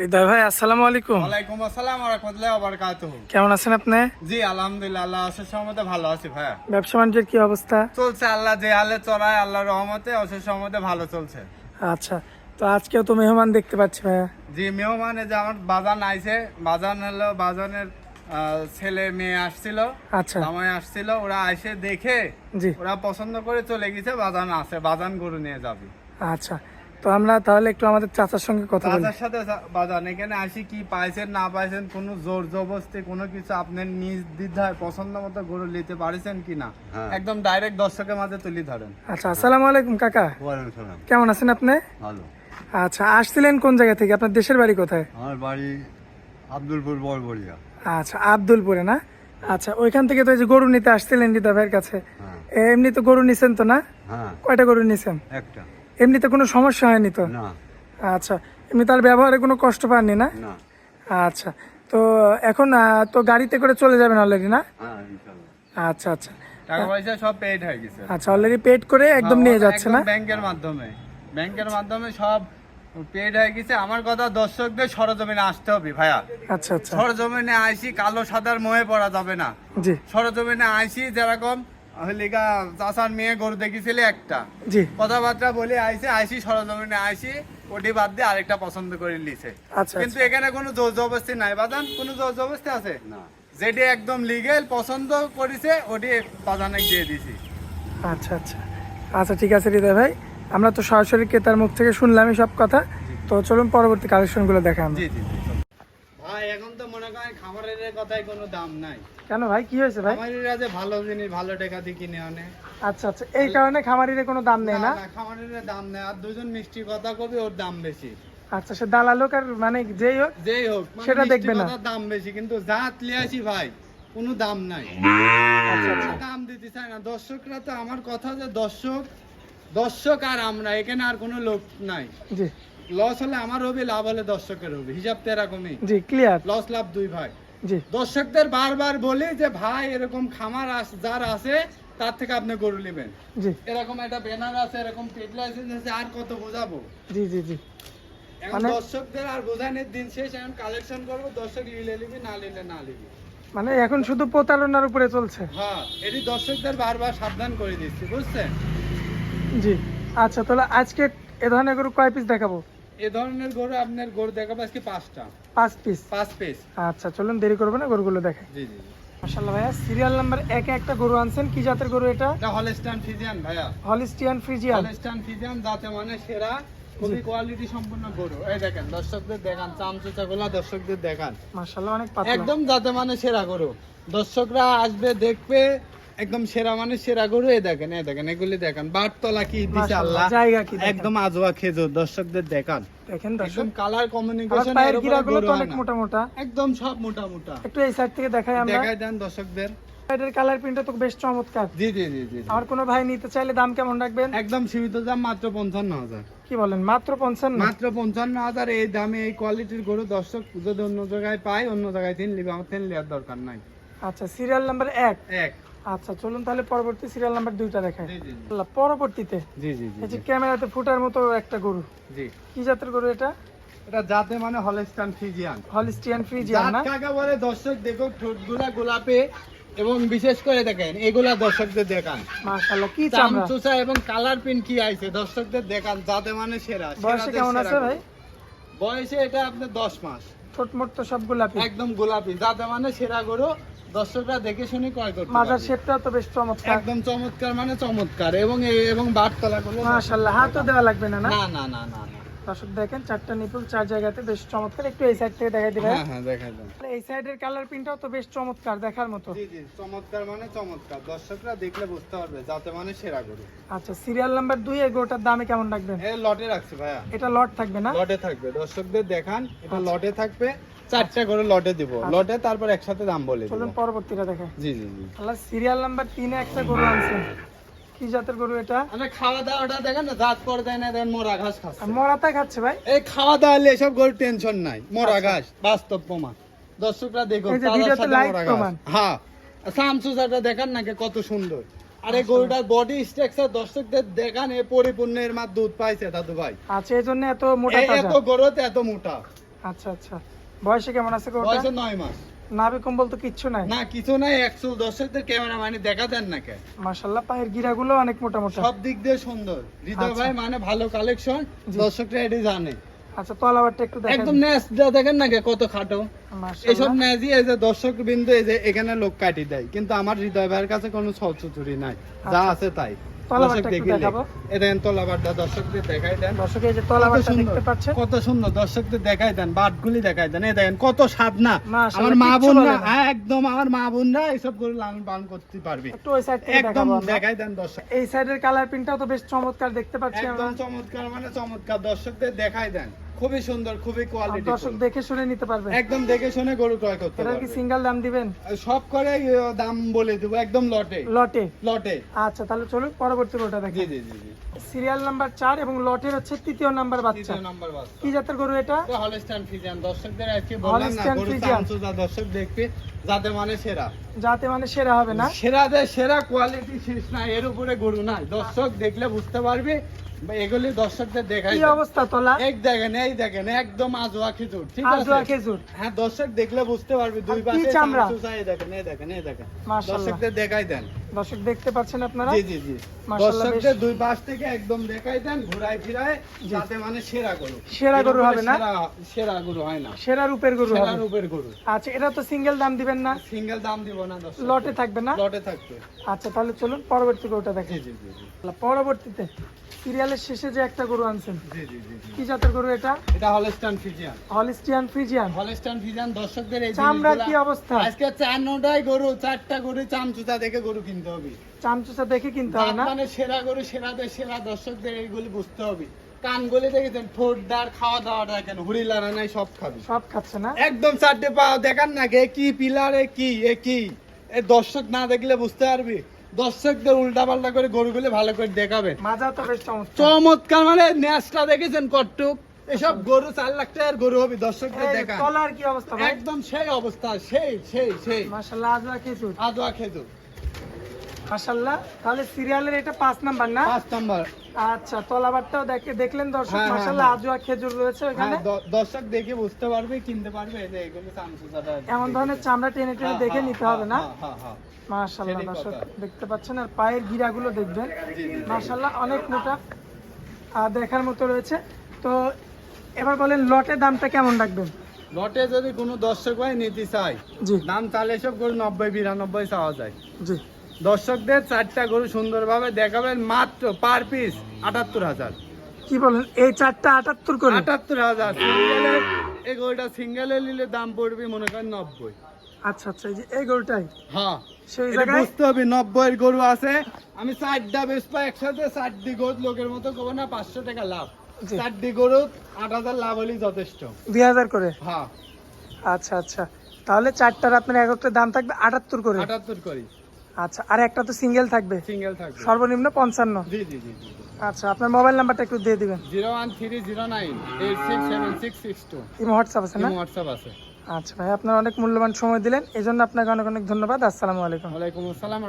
হৃদয় ভাই আসসালামু আলাইকুম। ওয়ালাইকুম আসসালাম ওয়া রাহমাতুল্লাহি ওয়া বারাকাতুহু। কেমন আছেন আপনি? জি আলহামদুলিল্লাহ আল্লাহ ভালো আছি ভাইয়া। ব্যবসা বাণিজ্যের কি অবস্থা? চলছে আল্লাহ যে হালে চড়ায় আল্লাহর রহমতে অশেষ রহমতে ভালো চলছে। আচ্ছা তো আজকেও তো মেহমান দেখতে পাচ্ছি ভাইয়া। জি মেহমানে যে আমার বাজান আইছে বাজান হলো বাজানের ছেলে মেয়ে আসছিল আচ্ছা। আসছিল ওরা আইসে দেখে জি। ওরা পছন্দ করে চলে গেছে বাজান আছে বাজান গরু নিয়ে যাবি। আচ্ছা তো আমরা তাহলে একটু আমাদের চাচার সঙ্গে কথা বলি। সাথে বাজান এখানে আসি কি পাইছেন না পাইছেন কোনো জোর জবরদস্তি কোনো কিছু আপনার নিজ দ্বিধায় পছন্দ মতো গরু নিতে পারছেন কি না? একদম ডাইরেক্ট দর্শকের মাঝে তুলি ধরেন। আচ্ছা আসসালামু আলাইকুম কাকা। কেমন আছেন আপনি? ভালো। আচ্ছা আসছিলেন কোন জায়গা থেকে? আপনার দেশের বাড়ি কোথায়? আমার বাড়ি আব্দুলপুর বড়বড়িয়া আচ্ছা আব্দুলপুরে না? আচ্ছা ওইখান থেকে তো এই যে গরু নিতে আসছিলেন হৃদয় ভাইয়ের কাছে। হ্যাঁ। এমনি তো গরু নিছেন তো না? হ্যাঁ। কয়টা গরু নিছেন? একটা। এমনিতে কোনো সমস্যা হয়নি তো? না। আচ্ছা এমনি তার ব্যবহারে কোনো কষ্ট পাননি না? না। আচ্ছা তো এখন তো গাড়িতে করে চলে যাবেন অলরেডি না? হ্যাঁ আচ্ছা আচ্ছা। টাকা পয়সা সব পেড হয়ে গেছে। আচ্ছা অলরেডি পেড করে একদম নিয়ে যাচ্ছে না? ব্যাংকের মাধ্যমে। ব্যাংকের মাধ্যমে সব পেড হয়ে গেছে। আমার কথা দর্শকদের সরজমিনে আসতে হবে ভাইয়া। আচ্ছা আচ্ছা। সরজমিনে আইসি কালো সাদার মোহে পড়া যাবে না। জি। সরজমিনে আইসি যেরকম মেয়ে গরু দেখেছিলে একটা। জি। কথাবার্তা বলে আইসি আইসি সরজমিনে আইসি ওটি বাদ দিয়ে আরেকটা পছন্দ করে লিছে। আচ্ছা কিন্তু আচ্ছা। এখানে কোনো জোর জবস্তি নাই বাদান কোনো জোর আছে? না। যেটি একদম লিগেল পছন্দ করেছে ওটি বাজানে দিয়ে দিছি। আচ্ছা আচ্ছা। আচ্ছা ঠিক আছে হৃদয় ভাই। আমরা তো সরাসরি ক্রেতার মুখ থেকে শুনলামই সব কথা। তো চলুন পরবর্তী কালেকশনগুলো দেখান। জি জি জি। ভাই এখন তো মনে করেন কথায় কোনো দাম নাই। কেন ভাই কি হয়েছে ভাই? খামারিরা যে ভালো জিনিস ভালো টাকা দিয়ে কিনে আনে। আচ্ছা আচ্ছা এই কারণে খামারিরে কোনো দাম নেই না খামারের দাম নেই। আর দুজন মিষ্টি কথা কবি ওর দাম বেশি। আচ্ছা সে দালাল হোক আর মানে যেই হোক যেই হোক মানে সেটা দেখবে না। দাম বেশি কিন্তু জাত লিয়াছি ভাই কোনো দাম নাই। আচ্ছা আচ্ছা। দাম দিতে চায় না। দর্শকরা তো আমার কথা যে দর্শক দর্শক আর আমরা এখানে আর কোনো লোক নাই। জি। লস হলে আমার হবে লাভ হলে দর্শকের হবে। হিসাব তো এরকমই। জি ক্লিয়ার লস লাভ দুই ভাই। জি। দর্শকদের বারবার বলি যে ভাই এরকম খামার যার আছে তার থেকে আপনি গরু নেবেন। জি। এরকম একটা ব্যানার আছে এরকম পেড লাইসেন্স আছে আর কত বোঝাবো? জি জি জি। এখন মানে- দর্শকদের আর বোঝানোর দিন শেষ এখন কালেকশন করব দর্শক নিলে নিবি না নিলে না নিবি। মানে এখন শুধু প্রতারণার উপরে চলছে। হ্যাঁ এটি দর্শকদের বারবার সাবধান করে দিচ্ছি বুঝছেন? জি। আচ্ছা তাহলে আজকে এ ধরনের গরু কয় পিস দেখাবো? এ ধরনের গরু আপনার গরু দেখাবো আজকে পাঁচটা। পাঁচ পিস পাঁচ পিস আচ্ছা চলুন দেরি করব না গরুগুলো দেখাই। জি জি মাশাল্লাহ ভাইয়া সিরিয়াল নাম্বার একে একটা গরু আনছেন কি জাতের গরু এটা? এটা হলস্টান ফিজিয়ান ভাইয়া। হলিস্টিয়ান ফ্রিজিয়ান হলস্টান ফিজিয়ান যাতে মানে সেরা খুবই কোয়ালিটি গরু। এই দেখেন দর্শকদের দেখান দর্শকদের দেখান। অনেক পাতলা। একদম যাতে মানে সেরা গরু। দর্শকরা আসবে দেখবে একদম সেরা মানে সেরা গরু এই দেখেন এই দেখেন এগুলি দেখেন। বাটতলা কি দিছে আল্লাহ? জায়গা কি। একদম আজোয়া খেজুর দর্শকদের দেখান। দেখেন একদম কালার কমিউনিকেশন পায়ের গিরাগুলো তো অনেক মোটা মোটা। একদম সব মোটা মোটা। একটু এই সাইড থেকে দেখাই আমরা। দেখাই দেন দর্শকদের। সাইডের কালার প্রিন্টটা তো বেশ চমৎকার। জি জি জি জি। আমার কোনো ভাই নিতে চাইলে দাম কেমন রাখবেন? একদম সীমিত দাম মাত্র পঞ্চান্ন হাজার। কি বলেন মাত্র পঞ্চান্ন? মাত্র পঞ্চান্ন হাজার এই দামে এই কোয়ালিটির গরু দর্শক যদি অন্য জায়গায় পায় অন্য জায়গায় তিন লিবে আমার তিন লিয়ার দরকার নাই। আচ্ছা সিরিয়াল নাম্বার এক। এক। আচ্ছা চলুন তাহলে পরবর্তী সিরিয়াল নাম্বার দুইটা দেখাই। জি জি পরবর্তীতে জি জি এই ক্যামেরাতে ফুটার মতো একটা গরু। জি। কি জাতের গরু এটা? এটা জাতে মানে হলস্টান ফিজিয়ান হলিস্টিয়ান ফ্রিজিয়ান না? কাকা বলে? দর্শক দেখো ঠোঁটগুলা গোলাপে এবং বিশেষ করে দেখেন এগুলা দর্শকদের দেখান। মাশাআল্লাহ কি চামড়া? চামচুচা এবং কালার পিন কি আইছে? দর্শকদের দেখান যাতে মানে সেরা বয়সে কেমন আছে ভাই? বয়সে এটা আপনার দশ মাস। ছোট মোট তো সব গোলাপি। একদম গোলাপি যাতে মানে সেরা গরু। দর্শকরা দেখে শুনে ক্রয় করতে মাজার পারবে। শেপটা তো বেশ চমৎকার। একদম চমৎকার মানে চমৎকার এবং এই- এবং বাটতলা গুলো মাশাআল্লাহ হাতও দেওয়া লাগবে না না? না না না দর্শক দেখেন চারটা নিপুল চার জায়গাতে বেশ চমৎকার। একটু এই সাইড থেকে দেখাই দিবেন। হ্যাঁ হ্যাঁ দেখাই দেন। এই সাইডের কালার প্রিন্টটাও তো বেশ চমৎকার দেখার মতো। জি জি চমৎকার মানে চমৎকার। দর্শকরা দেখলে বুঝতে পারবে যাতে মানে সেরা গরু। আচ্ছা সিরিয়াল নাম্বার গরুটার দামে কেমন রাখবেন? এ লটে রাখছি ভাইয়া। এটা লট থাকবে না? লটে থাকবে। দর্শকদের দেখান এটা আচ্ছা। লটে থাকবে। চারটা করে লটে দিব। লটে তারপর একসাথে দাম বলে চলুন পরবর্তীটা দেখে। জি জি জি। আল্লাহ সিরিয়াল নাম্বার তিনে একটা গরু আনছেন কি জাতের গরু এটা? আমরা খাওয়া দাওয়াটা দেখেন না দাঁত করে দেয় না দেন মোরা ঘাস খাচ্ছে। আর খাচ্ছে ভাই? এই খাওয়া দাওয়া হলে এসব গরুর টেনশন নাই মোরা ঘাস বাস্তব প্রমাণ। দর্শকরা দেখো আচ্ছা। এই যে তাজার ভিডিওতে ঘাস। প্রমাণ। হ্যাঁ সামসুজাটা দেখান নাকি কত সুন্দর। আরে গরুটার বডি স্ট্রাকচার দর্শকদের দেখান এ পরিপূর্ণ এর দুধ পাইছে দাদু ভাই আচ্ছা এই জন্য এত মোটা এত গরুতে এত মোটা। আচ্ছা আচ্ছা। বয়সে কেমন আছে গরুটা বয়সে নয় মাস। নাভি কম্বল তো কিচ্ছু নাই? না কিছু নাই দর্শকদের ক্যামেরা মানে দেখা দেন না কে। মাশাল্লাহ পায়ের গিরাগুলো অনেক মোটা মোটা সব দিক দিয়ে সুন্দর। হৃদয় আচ্ছা। ভাই মানে ভালো কালেকশন দর্শকরা এটি জানে। আচ্ছা তলাবারটা একটু দেখেন। একদম ন্যাসটা দেখেন না কে কত খাটো। এইসব ন্যাজি এই যে দর্শক বিন্দু এই যে এখানে লোক কাটি দেয় কিন্তু আমার হৃদয় ভাইয়ের কাছে কোনো ছলচুচুরি নাই। যা আচ্ছা। আছে তাই। তলাবারটা একটু দেখাবো। এ তলাবারটা দর্শকদের দেখাই দেন। দর্শক এই যে কত তলাবারটা সুন্দর দেখতে পাচ্ছেন? কত সুন্দর দর্শকদের দেখাই দেন বাটগুলি দেখাই দেন। এই দেখেন কত সাধনা মাশাআল্লাহ, আমার মা বোনরা না। হ্যাঁ, একদম আমার মা বোনরা এইসব করে লালন পালন করতে পারবে। একটু ওই সাইড থেকে একদম দেখাই দেন দর্শক। এই সাইডের কালার প্রিন্টটাও তো বেশ চমৎকার দেখতে পাচ্ছি আমরা। একদম চমৎকার মানে চমৎকার। দর্শকদের দেখাই দেন। খুবই সুন্দর খুবই কোয়ালিটি দর্শক দেখে শুনে নিতে পারবে একদম দেখে শুনে গরু ক্রয় করতে এটার কি সিঙ্গেল দাম দিবেন? সব করে দাম বলে দেবো একদম লটে। লটে? লটে। আচ্ছা তাহলে চলুন পরবর্তী গরুটা দেখি জি জি জি সিরিয়াল নাম্বার চার এবং লটের হচ্ছে তৃতীয় নাম্বার বাচ্চা। তৃতীয় নাম্বার বাচ্চা। কি জাতের গরু এটা? এটা হলস্টাইন ফ্রিজিয়ান দর্শকদের আজকে বললাম না হলস্টাইন গরু ফ্রিজিয়ান। চামচুদা দর্শক দেখবে যাতে মানে সেরা। যাতে মানে সেরা হবে না? সেরাদের সেরা কোয়ালিটি শেষ না এর উপরে গরু নাই। দর্শক দেখলে বুঝতে পারবে এগুলি দর্শকদের দেখাই কি অবস্থা তোলা? এক দেখেন এই দেখেন একদম আজোয়া খেজুর ঠিক আজোয়া আছে খেজুর। হ্যাঁ দর্শক দেখলে বুঝতে পারবে দুই পাশে চামড়া? দেখেন এই দেখেন এই দেখেন। দর্শকদের দেখাই দেন। দর্শক দেখতে পাচ্ছেন আপনারা? জি জি জি। দর্শকদের দুই পাশ থেকে একদম দেখাই দেন ঘুরাই ফিরায় যাতে মানে সেরা গরু। সেরা গরু হবে না? সেরা- গরু হয় না। সেরা রূপের গরু সেরা রূপের গরু। আচ্ছা এটা তো সিঙ্গেল দাম দিবেন না? সিঙ্গেল দাম দিব না দর্শক লটে থাকবে না? লটে থাকবে। আচ্ছা তাহলে চলুন পরবর্তী গরুটা জি দেখেন। জি জি জি। পরবর্তীতে সিরিয়ালের শেষে যে একটা গরু আনছেন জি জি জি। কি জাতের গরু এটা? এটা Holstein Friesian Holstein Friesian Holstein Friesian দর্শকদের এই জিনিসগুলা- কি অবস্থা? আজকে চার নটাই গরু চারটা গরু চামচুতা দেখে গরু কিনতে হবে। চামচুচা দেখে কিনতে হবে না? মানে সেরা গরু সেরাদের সেরা দর্শকদের এইগুলি বুঝতে হবে। কানগুলি দেখেছেন খাওয়া দাওয়া দেখেন হুড়ি নাই সব খাবে। সব খাচ্ছে না? একদম চারটে পা দেখান না কে কি পিলারে কি এ কি? এ দর্শক না দেখলে বুঝতে পারবি। দর্শকদের উল্টা পাল্টা করে গরুগুলি ভালো করে দেখাবেন। মাজা তো বেশ চমৎকার। চমৎকার মানে ন্যাসটা দেখেছেন কট্টুক। এসব গরু চার লাখ টাকার গরু হবে দর্শকদের দেখান। তলার কি অবস্থা একদম সেই অবস্থা সেই সেই সেই। মাশাআল্লাহ আজরা খেজুর। আদোয়া খেজুর। মাশাআল্লাহ। তাহলে সিরিয়ালের এটা পাঁচ নাম্বার না? পাঁচ নাম্বার। আচ্ছা তলাবারটাও দেখে দেখলেন দর্শক? হ্যাঁ, হ্যাঁ, মাশাআল্লাহ হ্যাঁ। খেজুর রয়েছে ওখানে। দর্শক দেখে বুঝতে পারবে কিনতে পারবে এই যে এগুলো চামচুচাটা এমন ধরনের চামড়া টেনে টেনে দেখে নিতে হবে না। মাশাআল্লাহ দর্শক দেখতে পাচ্ছেন আর পায়ের গিরাগুলো দেখবেন। মাশাআল্লাহ অনেক মোটা আর দেখার মতো রয়েছে। তো এবার বলেন লটের দামটা কেমন রাখবেন? লটে যদি কোনো দর্শক ভাই নিতে চায় জি। দাম তাহলে সব করে নব্বই বিরানব্বই চাওয়া যায়। জি। দর্শকদের চারটা গরু সুন্দরভাবে দেখাবেন মাত্র পার পিস আটাত্তর হাজার। কি বলেন? এই চারটা আটাত্তর করে? আটাত্তর হাজার। সিঙ্গেলে এই গরুটা সিঙ্গেলে নিলে দাম পড়বে মনে করেন নব্বই। আচ্ছা আচ্ছা এই যে এই গরুটাই? হ্যাঁ। সেই জায়গায়? বুঝতে হবে নব্বই গরু আছে। আমি চারটা বেসপা একসাথে চারটি গরু লোকের মতো করব না পাঁচশো টাকা লাভ। চারটি গরু আট হাজার লাভ হলেই যথেষ্ট। দুই হাজার করে? হ্যাঁ। আচ্ছা আচ্ছা। তাহলে চারটার আপনার এক একটা দাম থাকবে আটাত্তর করে। আটাত্তর করি। আচ্ছা আর একটা তো সিঙ্গেল থাকবে? সিঙ্গেল থাকবে। সর্বনিম্ন পঞ্চান্ন? জি জি জি আচ্ছা আপনার মোবাইল নাম্বারটা একটু দিয়ে দিবেন। Zero one three zero nine eight six seven six six two. Imo WhatsApp আছে না? হোয়াটসঅ্যাপ আছে। আচ্ছা ভাই আপনার অনেক মূল্যবান সময় দিলেন। এই জন্য আপনাকে অনেক অনেক ধন্যবাদ। আসসালামু আলাইকুম। ওয়ালাইকুম আসসালাম।